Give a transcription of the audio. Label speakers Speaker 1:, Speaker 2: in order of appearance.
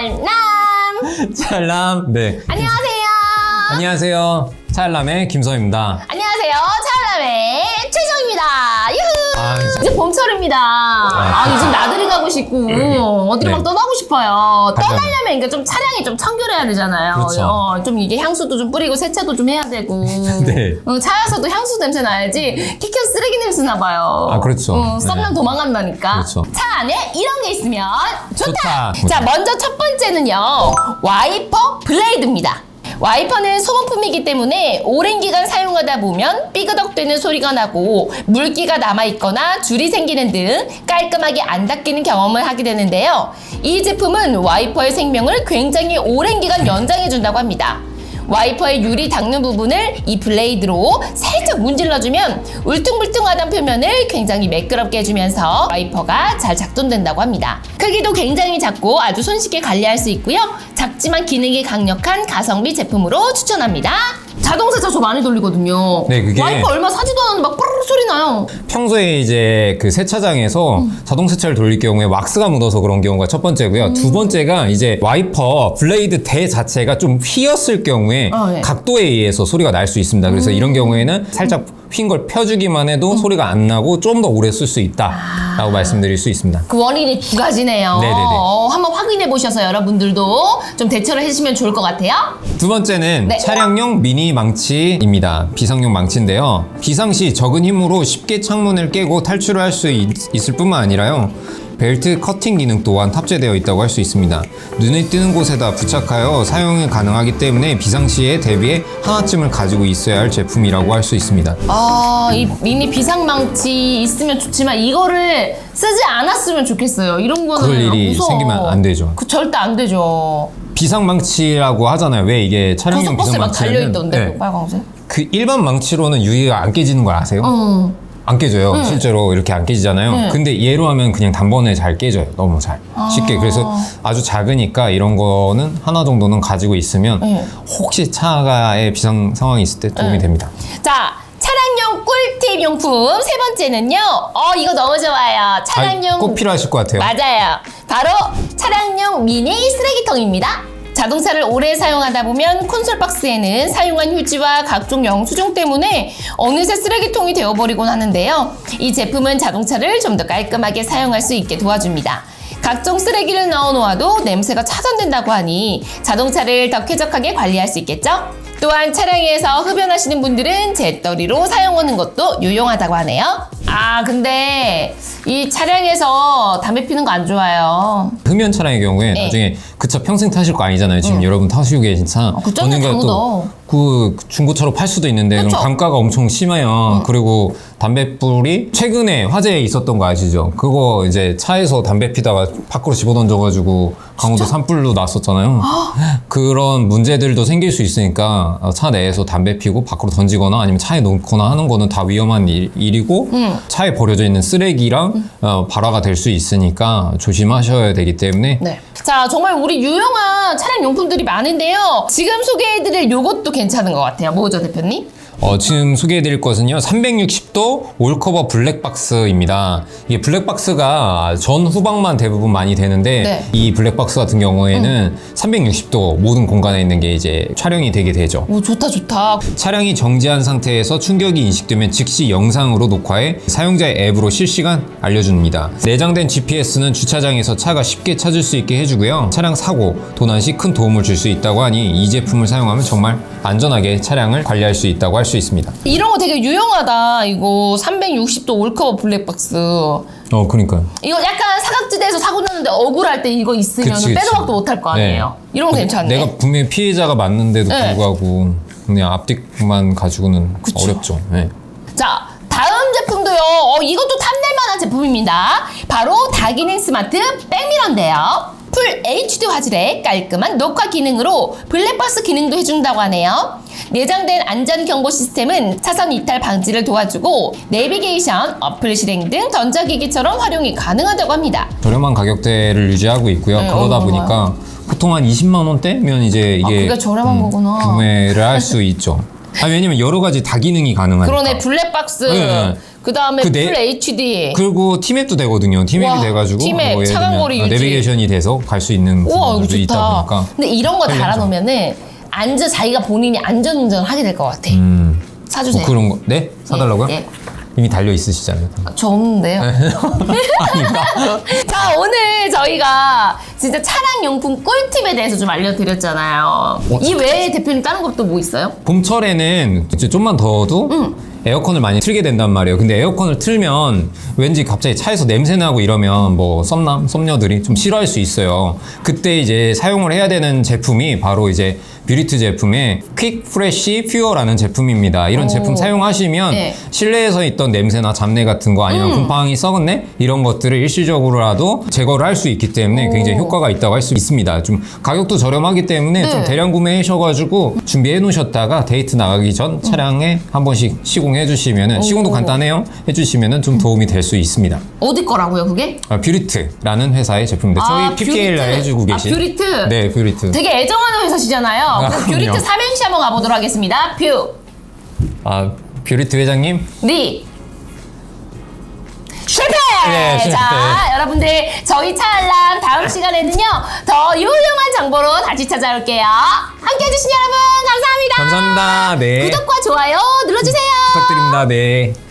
Speaker 1: 찰남
Speaker 2: 찰람. 네.
Speaker 1: 안녕하세요.
Speaker 2: 안녕하세요. 찰람의 김서입니다. 이제-
Speaker 1: 이제 봄철입니다. 아, 요즘 나들이 가고 싶고 어디로
Speaker 2: 네.
Speaker 1: 막 떠나고 싶어요.
Speaker 2: 가자.
Speaker 1: 떠나려면 그러니까 좀 차량이 좀 청결해야 되잖아요.
Speaker 2: 그렇죠.
Speaker 1: 어, 좀 이게 향수도 좀 뿌리고 세차도 좀 해야 되고.
Speaker 2: 네.
Speaker 1: 어, 차에서도 향수 냄새 나야지 키켜 쓰레기 냄새 나봐요.
Speaker 2: 아, 그렇죠.
Speaker 1: 어, 썩면
Speaker 2: 네.
Speaker 1: 도망간다니까.
Speaker 2: 그렇죠.
Speaker 1: 차 안에 이런 게 있으면 좋다.
Speaker 2: 좋다.
Speaker 1: 자, 먼저 첫 번째는요. 와이퍼 블레이드입니다. 와이퍼는 소모품이기 때문에 오랜 기간 사용하다 보면 삐그덕대는 소리가 나고 물기가 남아있거나 줄이 생기는 등 깔끔하게 안 닦이는 경험을 하게 되는데요. 이 제품은 와이퍼의 생명을 굉장히 오랜 기간 연장해준다고 합니다. 와이퍼의 유리 닦는 부분을 이 블레이드로 살짝 문질러주면 울퉁불퉁하던 표면을 굉장히 매끄럽게 해주면서 와이퍼가 잘 작동된다고 합니다. 크기도 굉장히 작고 아주 손쉽게 관리할 수 있고요. 작지만 기능이 강력한 가성비 제품으로 추천합니다. 자동 세차 저 많이 돌리거든요.
Speaker 2: 네, 그게-
Speaker 1: 와이퍼 얼마 사지도 않았는데 막 뽀르르 소리 나요.
Speaker 2: 평소에 이제 그 세차장에서
Speaker 1: 음.
Speaker 2: 자동 세차를 돌릴 경우에 왁스가 묻어서 그런 경우가 첫 번째고요.
Speaker 1: 음.
Speaker 2: 두 번째가 이제 와이퍼 블레이드 대 자체가 좀 휘었을 경우에
Speaker 1: 어, 네.
Speaker 2: 각도에 의해서 소리가 날 수 있습니다. 그래서 이런 경우에는 살짝 휜 걸 펴주기만
Speaker 1: 음.
Speaker 2: 해도 소리가 안 나고 좀 더 오래 쓸 수 있다 라고 말씀드릴 수 있습니다.
Speaker 1: 그 원인이 두 가지네요.
Speaker 2: 네네네.
Speaker 1: 어, 한번 확인해 보셔서 여러분들도 좀 대처를 해주시면 좋을 것 같아요.
Speaker 2: 두 번째는
Speaker 1: 네.
Speaker 2: 차량용 미니 망치입니다. 비상용 망치인데요. 비상시 적은 힘으로 쉽게 창문을 깨고 탈출을 할 수 있을 뿐만 아니라요. 벨트 커팅 기능 또한 탑재되어 있다고 할 수 있습니다. 눈에 띄는 곳에다 부착하여 사용이 가능하기 때문에 비상시에 대비해 하나쯤을 가지고 있어야 할 제품이라고 할 수 있습니다.
Speaker 1: 아, 이 미니 비상망치 있으면 좋지만 이거를 쓰지 않았으면 좋겠어요. 이런 거는
Speaker 2: 그럴 일이
Speaker 1: 무서워.
Speaker 2: 생기면 안 되죠.
Speaker 1: 그 절대 안 되죠.
Speaker 2: 비상망치라고 하잖아요. 왜 이게 차량용
Speaker 1: 고속버스에 막 달려
Speaker 2: 비상망치는
Speaker 1: 있던데
Speaker 2: 네.
Speaker 1: 빨간색.
Speaker 2: 그 일반 망치로는 유리가 안 깨지는 걸 아세요?
Speaker 1: 응.
Speaker 2: 안 깨져요. 실제로 이렇게 안 깨지잖아요.
Speaker 1: 네.
Speaker 2: 근데 얘로 하면 그냥 단번에 잘 깨져요. 너무 잘. 쉽게. 그래서 아주 작으니까 이런 거는 하나 정도는 가지고 있으면
Speaker 1: 네.
Speaker 2: 혹시 차가에 비상 상황이 있을 때 도움이
Speaker 1: 네.
Speaker 2: 됩니다.
Speaker 1: 자, 차량용 꿀팁 용품 세 번째는요. 어, 이거 너무 좋아요. 차량용
Speaker 2: 아, 꼭 필요하실 것 같아요.
Speaker 1: 맞아요. 바로 차량용 미니 쓰레기통입니다. 자동차를 오래 사용하다 보면 콘솔 박스에는 사용한 휴지와 각종 영수증 때문에 어느새 쓰레기통이 되어버리곤 하는데요. 이 제품은 자동차를 좀 더 깔끔하게 사용할 수 있게 도와줍니다. 각종 쓰레기를 넣어 놓아도 냄새가 차단된다고 하니 자동차를 더 쾌적하게 관리할 수 있겠죠? 또한 차량에서 흡연하시는 분들은 재떨이로 사용하는 것도 유용하다고 하네요. 아, 근데 이 차량에서 담배 피는 거 안 좋아요.
Speaker 2: 흡연 차량의 경우에
Speaker 1: 네.
Speaker 2: 나중에 그차 평생 타실 거 아니잖아요. 지금 여러분 타시고 계신 차.
Speaker 1: 그 쩐다,
Speaker 2: 언젠가
Speaker 1: 장어다.
Speaker 2: 또그 중고차로 팔 수도 있는데 그럼
Speaker 1: 그쵸?
Speaker 2: 단가가 엄청 심해요. 그리고 담배불이 최근에 화제에 있었던 거 아시죠? 그거 이제 차에서 담배 피다가 밖으로 집어던져가지고 강원도 산불로 났었잖아요. 그런 문제들도 생길 수 있으니까 차 내에서 담배 피고 밖으로 던지거나 아니면 차에 놓거나 하는 거는 다 위험한 일, 이고
Speaker 1: 음.
Speaker 2: 차에 버려져 있는 쓰레기랑 어, 발화가 될 수 있으니까 조심하셔야 되기 때문에
Speaker 1: 네. 자, 정말 우리 유용한 차량 용품들이 많은데요. 지금 소개해드릴 요것도 괜찮은 것 같아요. 뭐죠, 대표님?
Speaker 2: 어, 지금 소개해드릴 것은요 360도 올커버 블랙박스입니다 이게 블랙박스가 전 후방만 대부분 많이 되는데
Speaker 1: 네.
Speaker 2: 이 블랙박스 같은 경우에는 360도 모든 공간에 있는 게 이제 촬영이 되게 되죠
Speaker 1: 오, 좋다, 좋다.
Speaker 2: 차량이 정지한 상태에서 충격이 인식되면 즉시 영상으로 녹화해 사용자의 앱으로 실시간 알려줍니다. 내장된 GPS는 주차장에서 차가 쉽게 찾을 수 있게 해주고요. 차량 사고, 도난 시 큰 도움을 줄 수 있다고 하니 이 제품을 사용하면 정말 안전하게 차량을 관리할 수 있다고 할 수 있습니다.
Speaker 1: 이런 거 되게 유용하다. 이거 360도 올커버 블랙박스.
Speaker 2: 어, 그러니까요.
Speaker 1: 이거 약간 사각지대에서 사고 났는데 억울할 때 이거 있으면
Speaker 2: 그치, 그치.
Speaker 1: 빼도 박도 못할 거 아니에요. 이런 거 괜찮네.
Speaker 2: 내가 분명히 피해자가 맞는데도
Speaker 1: 네.
Speaker 2: 불구하고 그냥 앞뒤만 가지고는
Speaker 1: 그쵸.
Speaker 2: 어렵죠. 네.
Speaker 1: 자, 다음 제품도요. 어, 이것도 탐낼 만한 제품입니다. 바로 다기능 스마트 백미러인데요. 풀 HD 화질의 깔끔한 녹화 기능으로 블랙박스 기능도 해준다고 하네요. 내장된 안전 경보 시스템은 차선 이탈 방지를 도와주고 내비게이션, 어플 실행 등 전자기기처럼 활용이 가능하다고 합니다.
Speaker 2: 저렴한 가격대를 유지하고 있고요.
Speaker 1: 네,
Speaker 2: 그러다
Speaker 1: 어,
Speaker 2: 보니까 보통 한 20만 원대면 이제 이게 음,
Speaker 1: 그게 저렴한 거구나.
Speaker 2: 구매를 할 수 있죠. 아 왜냐면 여러 가지 다 기능이 가능하니까.
Speaker 1: 그러네 블랙박스
Speaker 2: 네, 네.
Speaker 1: 그 다음에
Speaker 2: 그 네-
Speaker 1: 풀 HD.
Speaker 2: 그리고 티맵도 되거든요. 티맵이
Speaker 1: 와,
Speaker 2: 돼가지고
Speaker 1: 티맵,
Speaker 2: 예를
Speaker 1: 차간거리
Speaker 2: 들면, 어,
Speaker 1: 유지.
Speaker 2: 내비게이션이 돼서 갈 수 있는
Speaker 1: 우와, 이거
Speaker 2: 부분들도 있다
Speaker 1: 좋다.
Speaker 2: 보니까
Speaker 1: 근데 이런 거
Speaker 2: 편리하죠.
Speaker 1: 달아놓으면은 안전 자기가 본인이 안전운전을 하게 될 것 같아.
Speaker 2: 음,
Speaker 1: 사주세요.
Speaker 2: 뭐 그런 거 네? 사달라고요?
Speaker 1: 예, 예.
Speaker 2: 이미 달려 있으시잖아요.
Speaker 1: 저 없는데요. 자, 오늘 저희가 진짜 차량용품 꿀팁에 대해서 좀 알려드렸잖아요. 이 외에 대표님 다른 것도 뭐 있어요?
Speaker 2: 봄철에는 이제 좀만 더워도 에어컨을 많이 틀게 된단 말이에요. 근데 에어컨을 틀면 왠지 갑자기 차에서 냄새 나고 이러면 뭐 썸남, 썸녀들이 좀 싫어할 수 있어요. 그때 이제 사용을 해야 되는 제품이 바로 이제 뷰리트 제품의 퀵 프레쉬 퓨어라는 제품입니다. 이런
Speaker 1: 오.
Speaker 2: 제품 사용하시면
Speaker 1: 네.
Speaker 2: 실내에서 있던 냄새나 잡내 같은 거 아니면 곰팡이 썩었네 이런 것들을 일시적으로라도 제거를 할 수 있기 때문에
Speaker 1: 오.
Speaker 2: 굉장히 효과가 있다고 할 수 있습니다. 좀 가격도 저렴하기 때문에
Speaker 1: 네.
Speaker 2: 좀 대량 구매하셔가지고 준비해 놓으셨다가 데이트 나가기 전 차량에 한 번씩 시공해 주시면은 시공도
Speaker 1: 오.
Speaker 2: 간단해요. 해주시면은 좀 도움이 될 수 있습니다.
Speaker 1: 어디 거라고요, 그게?
Speaker 2: 아, 뷰리트라는 회사의 제품인데 저희 PPL
Speaker 1: 뷰리트.
Speaker 2: 해주고
Speaker 1: 아,
Speaker 2: 계신
Speaker 1: 뷰리트?
Speaker 2: 네 뷰리트.
Speaker 1: 되게 애정하는 회사시잖아요. 그럼
Speaker 2: 그럼요.
Speaker 1: 뷰리트 삼행시 한번 가보도록 하겠습니다. 뷰,
Speaker 2: 아 뷰리트 회장님
Speaker 1: 리, 실패!
Speaker 2: 네, 실패.
Speaker 1: 자, 여러분들 저희 차알람 다음 시간에는요 더 유용한 정보로 다시 찾아올게요. 함께 해주신 여러분 감사합니다.
Speaker 2: 감사합니다. 네
Speaker 1: 구독과 좋아요 눌러주세요.
Speaker 2: 부탁드립니다. 네.